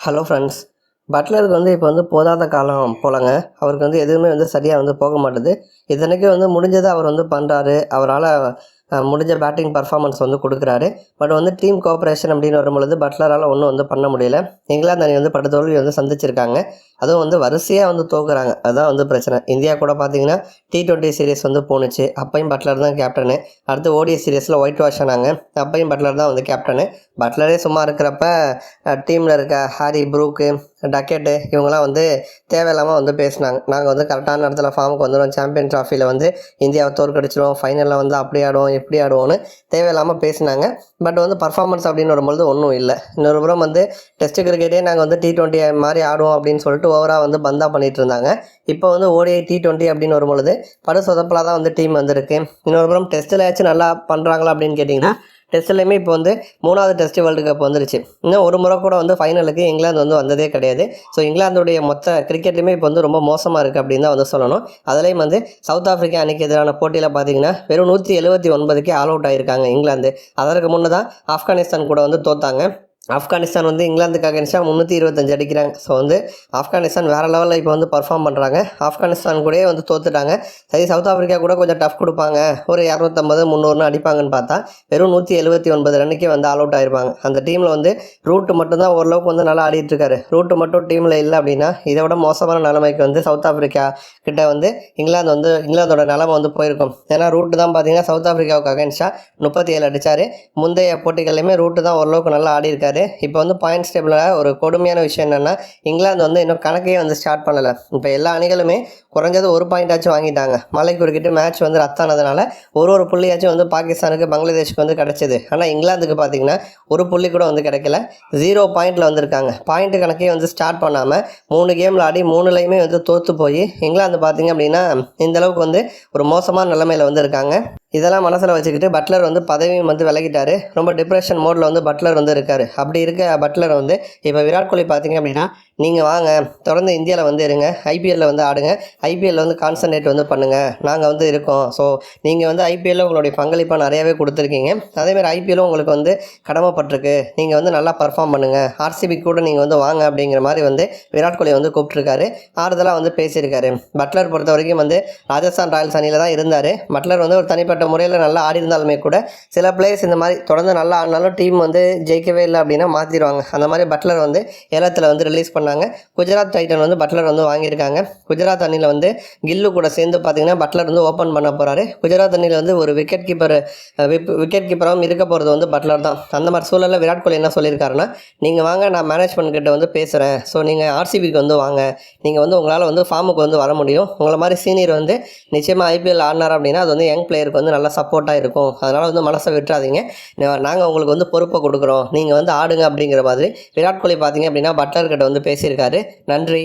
Hello friends பட்லருக்கு வந்து இப்போ வந்து போதாத காலம் போலங்க. அவருக்கு வந்து எதுவுமே வந்து சரியாக வந்து போக மாட்டுது. இத்தனைக்கும் வந்து முடிஞ்சதை அவர் வந்து பண்ணுறாரு அவரால் முடிஞ்ச பேட்டிங் பர்ஃபார்மன்ஸ் வந்து கொடுக்குறாரு. பட் வந்து டீம் கோஆப்ரேஷன் அப்படின்னு வரும்பொழுது பட்லரால் ஒன்றும் வந்து பண்ண முடியல. இங்கிலாந்து அணி வந்து படுதோல்வி வந்து சந்திச்சிருக்காங்க. அதுவும் வந்து வரிசையாக வந்து தோக்குறாங்க. அதுதான் வந்து பிரச்சனை. இந்தியா கூட பார்த்தீங்கன்னா டி டுவெண்ட்டி சீரீஸ் வந்து போணுச்சு. அப்பையும் பட்லர் தான் கேப்டனு அடுத்து ஓடிஐ சீரியஸில் ஒயிட் வாஷ் ஆனாங்க. அப்பையும் பட்லர் தான் வந்து கேப்டனு பட்லரே சும்மா இருக்கிறப்ப டீமில் இருக்க ஹாரி ப்ரூக்கு டக்கெட்டு இவங்களாம் வந்து தேவையில்லாமல் வந்து பேசினாங்க. நாங்கள் வந்து கரெக்டான இடத்துல ஃபார்முக்கு வந்துடும் சாம்பியன் ட்ராஃபியில் வந்து இந்தியாவை தோற்கடிச்சிடும் ஃபைனலில் வந்து அப்படி ஆடுவோம் எப்படி ஆடுவோம்னு தேவையில்லாமல் பேசினாங்க. பட் வந்து பர்ஃபார்மன்ஸ் அப்படின்னு வரும்பொழுது ஒன்றும் இல்லை. இன்னொரு புறம் வந்து டெஸ்ட் கிரிக்கெட்டே நாங்கள் வந்து டி டுவெண்ட்டி மாதிரி ஆடுவோம் அப்படின்னு சொல்லிட்டு ஓவராக வந்து பந்தா பண்ணிட்டு இருந்தாங்க. இப்போ வந்து ஓடிஐ டி டுவெண்ட்டி அப்படின்னு வரும்பொழுது படு சொதப்பலாக தான் வந்து டீம் வந்திருக்கு. இன்னொரு புறம் டெஸ்ட்டில் ஆச்சும் நல்லா பண்ணுறாங்களா அப்படின்னு கேட்டிங்கன்னா டெஸ்ட்லையுமே இப்போ வந்து மூணாவது டெஸ்ட் வேர்ல்டு கப் வந்துருச்சு. இன்னும் ஒரு முறை கூட வந்து ஃபைனலுக்கு இங்கிலாந்து வந்து வந்ததே கிடையாது. ஸோ இங்கிலாந்துடைய மொத்த கிரிக்கெட்லையுமே இப்போ வந்து ரொம்ப மோசமாக இருக்குது அப்படின்னு தான் வந்து சொல்லணும். அதுலேயும் வந்து சவுத் ஆஃப்ரிக்கா அணிக்கு எதிரான போட்டியில் பார்த்தீங்கன்னா வெறும் நூற்றி எழுபத்தி ஒன்பதுக்கே ஆல் அவுட் ஆகியிருக்காங்க இங்கிலாந்து. அதற்கு முன்னே தான் ஆப்கானிஸ்தான் கூட வந்து தோத்தாங்க. ஆப்கானிஸ்தான் வந்து இங்கிலாந்துக்கு அகேன்ஸ்டாக முந்நூற்றி இருபத்தஞ்சு அடிக்கிறாங்க. ஸோ வந்து ஆப்கானிஸ்தான் வேறு லெவலில் இப்போ வந்து பர்ஃபார்ம் பண்ணுறாங்க ஆப்கானிஸ்தான் கூடயே வந்து தோத்துட்டாங்க. சரி சவுத் ஆஃப்ரிக்கா கூட கொஞ்சம் டஃப் கொடுப்பாங்க. ஒரு இரநூத்தம்பது முந்நூறுனு அடிப்பாங்கன்னு பார்த்தா வெறும் நூற்றி எழுபத்தி ஒன்பது ரன்னுக்கே வந்து ஆல் அவுட் ஆயிருப்பாங்க. அந்த டீமில் வந்து ரூட்டு மட்டும்தான் ஓரளவுக்கு வந்து நல்லா ஆடிட்டுருக்காரு ரூட்டு மட்டும் டீமில் இல்லை அப்படின்னா இதை விட மோசமான நிலைமைக்கு வந்து சவுத் ஆஃப்ரிக்கா கிட்ட வந்து இங்கிலாந்து வந்து இங்கிலாந்தோட நிலமை வந்து போயிருக்கும். ஏன்னா ரூட்டு தான் பார்த்தீங்கன்னா சவுத் ஆஃப்ரிக்காவுக்கு அகேன்ஸ்டாக முப்பத்தி ஏழு அடித்தார் முந்தைய போட்டிகள்லையுமே ரூட்டு தான் ஓரளவுக்கு நல்லா ஆடி இருக்காரு இப்போ வந்து பாயிண்ட்ஸ் டேபிளில் ஒரு கொடுமையான விஷயம் என்னென்னா இங்கிலாந்து வந்து இன்னும் கணக்கே வந்து ஸ்டார்ட் பண்ணலை. இப்போ எல்லா அணிகளுமே குறைஞ்சது ஒரு பாயிண்டாச்சும் வாங்கிட்டாங்க. மலை குறுக்கிட்டு மேட்ச் வந்து ரத்தானதுனால ஒரு ஒரு புள்ளியாச்சும் வந்து பாகிஸ்தானுக்கு பங்களாதேஷ்க்கு வந்து கிடச்சிது. ஆனால் இங்கிலாந்துக்கு பார்த்தீங்கன்னா ஒரு புள்ளி கூட வந்து கிடைக்கல. ஜீரோ பாயிண்டில் வந்திருக்காங்க. பாயிண்ட் கணக்கே வந்து ஸ்டார்ட் பண்ணாமல் மூணு கேமில் ஆடி மூணுலையுமே வந்து தோற்று போய் இங்கிலாந்து பார்த்தீங்க அப்படின்னா இந்த அளவுக்கு வந்து ஒரு மோசமான நிலைமையில் வந்து இருக்காங்க. இதெல்லாம் மனசில் வச்சுக்கிட்டு பட்லர் வந்து பதவியும் வந்து விலகிட்டாரு. ரொம்ப டிப்ரெஷன் மோடில் வந்து பட்லர் வந்து இருக்கார். அப்படி இருக்க பட்லர் வந்து இப்போ விராட் கோலி பார்த்தீங்க அப்படின்னா நீங்கள் வாங்க தொடர்ந்து இந்தியாவில் வந்து இருங்க ஐபிஎல்லில் வந்து ஆடுங்க ஐபிஎல்லில் வந்து கான்சன்ட்ரேட் வந்து பண்ணுங்கள் நாங்கள் வந்து இருக்கோம். ஸோ நீங்கள் வந்து ஐபிஎல்லில் உங்களுடைய பங்களிப்பாக நிறையாவே கொடுத்துருக்கீங்க. அதேமாதிரி ஐபிஎல்லும் உங்களுக்கு வந்து கடமைப்பட்டிருக்கு. நீங்கள் வந்து நல்லா பர்ஃபார்ம் பண்ணுங்கள் ஆர்சிபி கூட நீங்கள் வந்து வாங்க அப்படிங்கிற மாதிரி வந்து விராட் கோலி வந்து கூப்பிட்ருக்காரு ஆறுதலாக வந்து பேசியிருக்காரு. பட்லர் பொறுத்த வரைக்கும் வந்து ராஜஸ்தான் ராயல்ஸ் அணியில் தான் இருந்தார். பட்லர் வந்து ஒரு தனிப்பட்ட முறையில் நல்லா ஆடி இருந்தாலுமே கூட சில பிளேயர்ஸ் இந்த மாதிரி தொடர்ந்து நல்லா ஆடினாலும் டீம் வந்து ஜெயிக்கவே இல்லை அப்படின்னா மாற்றிடுவாங்க அந்த மாதிரி பட்லர் வந்து ஏலத்தில் வந்து ரிலீஸ் பண்ணாங்க. குஜராத் டைட்டன் வந்து பட்லர் வந்து வாங்கியிருக்காங்க. குஜராத் அணியில் வந்து கில்லு கூட சேர்ந்து பார்த்தீங்கன்னா பட்லர் வந்து ஓப்பன் பண்ண போகிறாரு குஜராத் அணியில் வந்து ஒரு விக்கெட் கீப்பர் விக்கெட் கீப்பராகவும் இருக்க போகிறது வந்து பட்லர் தான். அந்த மாதிரி சூழலில் விராட் கோலி என்ன சொல்லியிருக்காருன்னா நீங்கள் வாங்க நான் மேனேஜ்மெண்ட் கிட்ட வந்து பேசுகிறேன் ஸோ நீங்கள் ஆர்சிபிக்கு வந்து வாங்க. நீங்கள் வந்து உங்களால் வந்து ஃபார்முக்கு வந்து வர முடியும். உங்களை மாதிரி சீனியர் வந்து நிச்சயமாக ஐபிஎல் ஆடினார் அப்படின்னா அது வந்து யங் பிளேயருக்கு வந்து நல்லா சப்போர்ட்டாக இருக்கும். அதனால் வந்து மனசை விட்டுறாதீங்க. நாங்கள் உங்களுக்கு வந்து பொறுப்பை கொடுக்குறோம். நீங்கள் வந்து ஆடுங்க அப்படிங்கிற மாதிரி. விராட் கோலி பார்த்தீங்க அப்படின்னா பட்லர்கிட்ட வந்து பேசியிருக்காரு. நன்றி.